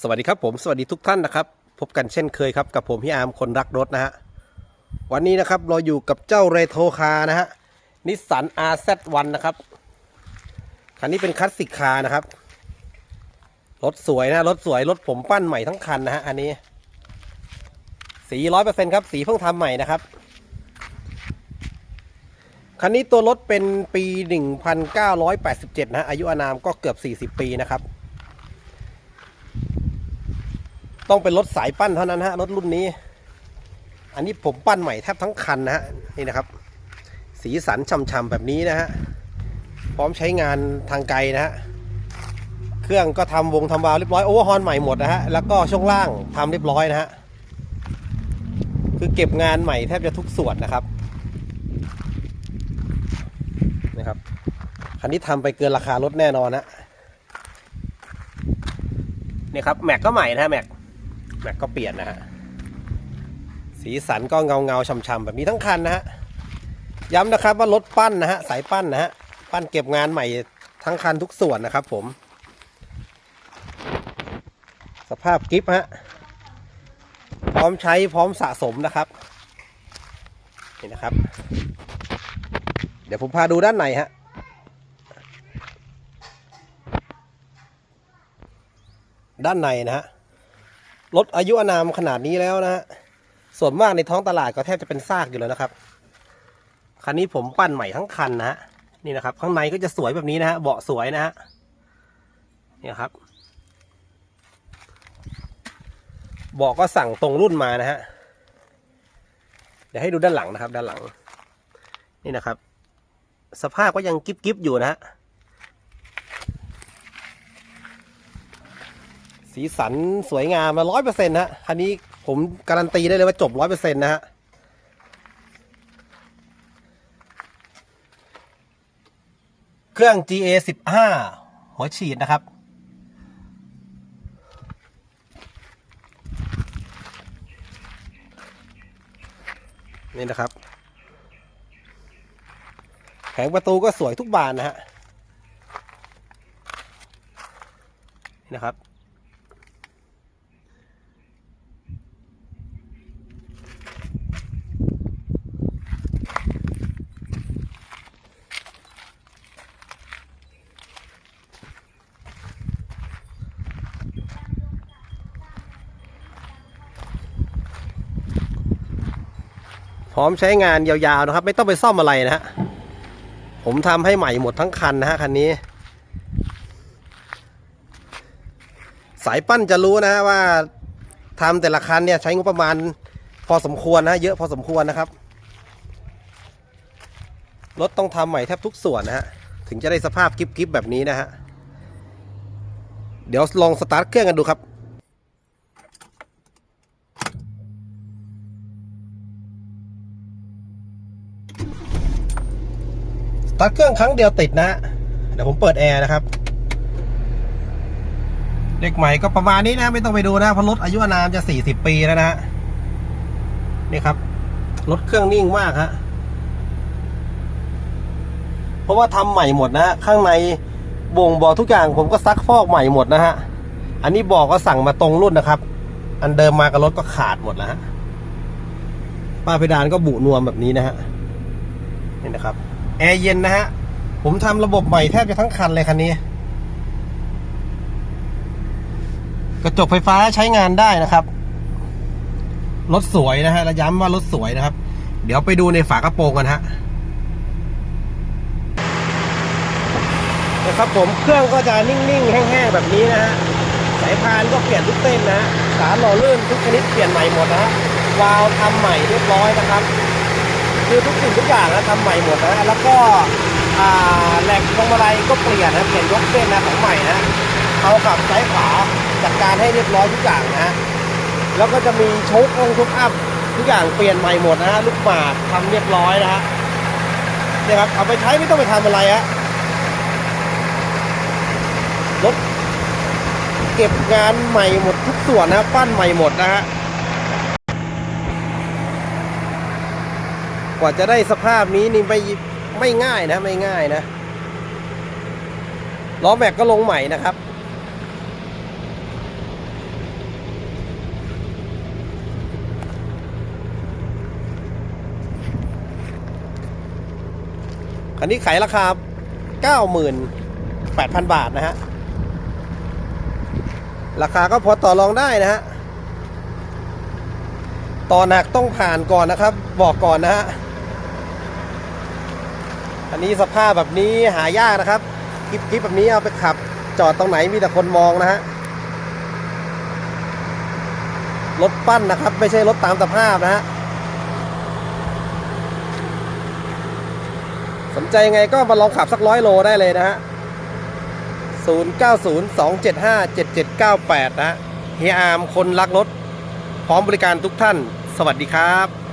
สวัสดีครับผมสวัสดีทุกท่านนะครับ พบกันเช่นเคยครับกับผมพี่อาร์มคนรักรถนะฮะวันนี้นะครับเราอยู่กับเจ้าเรโทคานะฮะนิสสัน RZ1 นะครับคันนี้เป็นคลาสสิกคานะครับรถสวยนะรถสวยรถผมปั้นใหม่ทั้งคันนะฮะอันนี้ สีร้อยเปอร์เซ็นครับสีเพิ่งทำใหม่นะครับคันนี้ตัวรถเป็นปี 1987 นะฮะอายุอานามก็เกือบ 40 ปีนะครับ ต้องเป็นรถสายปั้นเท่านั้นฮะรถรุ่นนี้ อันนี้ผมปั้นใหม่แทบทั้งคันนะฮะนี่นะครับ สีสันช่ำๆแบบนี้นะฮะพร้อมใช้งานทางไกลนะฮะเครื่องก็ทำวงทำวาล์วเรียบร้อยโอเวอร์ฮอนใหม่หมดนะฮะแล้วก็ช่วงล่างทำเรียบร้อยนะฮะคือเก็บงานใหม่แทบจะทุกส่วนนะครับนะครับคันนี้ทำไปเกินราคารถแน่นอนนะเนี่ยครับแม็กก็ใหม่นะฮะแม็ก แม็กก็เปลี่ยนนะฮะ สีสันก็เงาเงาช่ำๆแบบนี้ทั้งคันนะฮะ ย้ำนะครับว่ารถปั้นนะฮะ สายปั้นนะฮะ ปั้นเก็บงานใหม่ทั้งคันทุกส่วนนะครับผม สภาพกิฟต์ฮะ พร้อมใช้พร้อมสะสมนะครับ นี่นะครับ เดี๋ยวผมพาดูด้านในฮะด้านในนะฮะ รถอายุอานามขนาดนี้แล้วนะฮะส่วนมากในท้องตลาดก็แทบจะเป็นซากอยู่แล้วนะครับ คันนี้ผมปั้นใหม่ทั้งคันนะฮะนี่นะครับ ข้างในก็จะสวยแบบนี้นะฮะเบาะสวยนะฮะเนี่ยครับเบาะก็สั่งตรงรุ่นมานะฮะเดี๋ยวให้ดูด้านหลังนะครับ ด้านหลัง นี่นะครับ สภาพก็ยังกิ๊บกิบอยู่นะฮะ สีสันสวยงามมาร้อยเปอร์เซ็นต์ฮะคันนี้ผมการันตีได้เลยว่าจบร้อยเปอร์เซ็นต์นะฮะเครื่อง GA สิบห้าหัวฉีดนะครับ นี่นะครับ แผงประตูก็สวยทุกบานนะฮะ นี่นะครับ พร้อมใช้งานยาวๆนะครับ ไม่ต้องไปซ่อมอะไรนะฮะผมทำให้ใหม่หมดทั้งคันนะฮะคันนี้ สายปั้นจะรู้นะว่าทำแต่ละคันเนี่ยใช้งบประมาณพอสมควรนะเยอะพอสมควรนะครับรถต้องทำใหม่แทบทุกส่วนนะฮะถึงจะได้สภาพกิฟๆแบบนี้นะฮะเดี๋ยวลองสตาร์ทเครื่องกันดูครับ สตาร์ทเครื่องครั้งเดียวติดนะเดี๋ยวผมเปิดแอร์นะครับ เด็กใหม่ก็ประมาณนี้นะ ไม่ต้องไปดูนะเพราะรถอายุอานามจะสี่สิบปีแล้วนะนี่ครับรถเครื่องนิ่งมากฮะเพราะว่าทำใหม่หมดนะฮะข้างในบ่งบอกทุกอย่างผมก็ซักฟอกใหม่หมดนะฮะอันนี้บอกก็สั่งมาตรงรุ่นนะครับ อันเดิมมากับรถก็ขาดหมดแล้วฮะป้าเพดานก็บุนวมแบบนี้นะฮะนี่นะครับ แอร์เย็นนะฮะ ผมทำระบบใหม่แทบจะทั้งคันเลยคันนี้ กระจกไฟฟ้าใช้งานได้นะครับ รถสวยนะฮะและย้ำว่ารถสวยนะครับ เดี๋ยวไปดูในฝากระโปรงกันฮะนะครับผมเครื่องก็จะนิ่งๆ แห้งๆ แบบนี้นะฮะ สายพานก็เปลี่ยนทุกเส้นนะฮะสารหล่อลื่นทุกชนิดเปลี่ยนใหม่หมดนะฮะวาล์วทำใหม่เรียบร้อยนะครับ คือทุกสิ่งทุกอย่างนะทำใหม่หมดนะแล้วก็อ่าแหลกพวงมาลัยก็เปลี่ยนนะเปลี่ยนยกเส้นนะของใหม่นะเอาขับซ้ายขวาจัดการให้เรียบร้อยทุกอย่างนะฮะแล้วก็จะมีโชคองชุกอัพทุกอย่างเปลี่ยนใหม่หมดนะฮะลูกหมากทำเรียบร้อยนะฮะเนี่ยครับเอาไปใช้ไม่ต้องไปทำอะไรฮะรถเก็บงานใหม่หมดทุกส่วนนะปั้นใหม่หมดนะฮะ กว่าจะได้สภาพนี้นี่ไม่ไม่ง่ายนะไม่ง่ายนะล้อแม็กก็ลงใหม่นะครับ คันนี้ขายราคา 98,000 บาทนะฮะ ราคาก็พอต่อรองได้นะฮะ ต่อหนักต้องผ่านก่อนนะครับ บอกก่อนนะฮะ อันนี้สภาพแบบนี้หายากนะครับคลิปคลิปแบบนี้เอาไปขับ จอดตรงไหนมีแต่คนมองนะฮะรถปั้นนะครับ ไม่ใช่รถตามสภาพนะฮะสนใจยังไงก็มาลองขับสักร้อยโลได้เลยนะฮะ 0902757798 นะฮะเฮียอาร์มคนรักรถ พร้อมบริการทุกท่าน สวัสดีครับ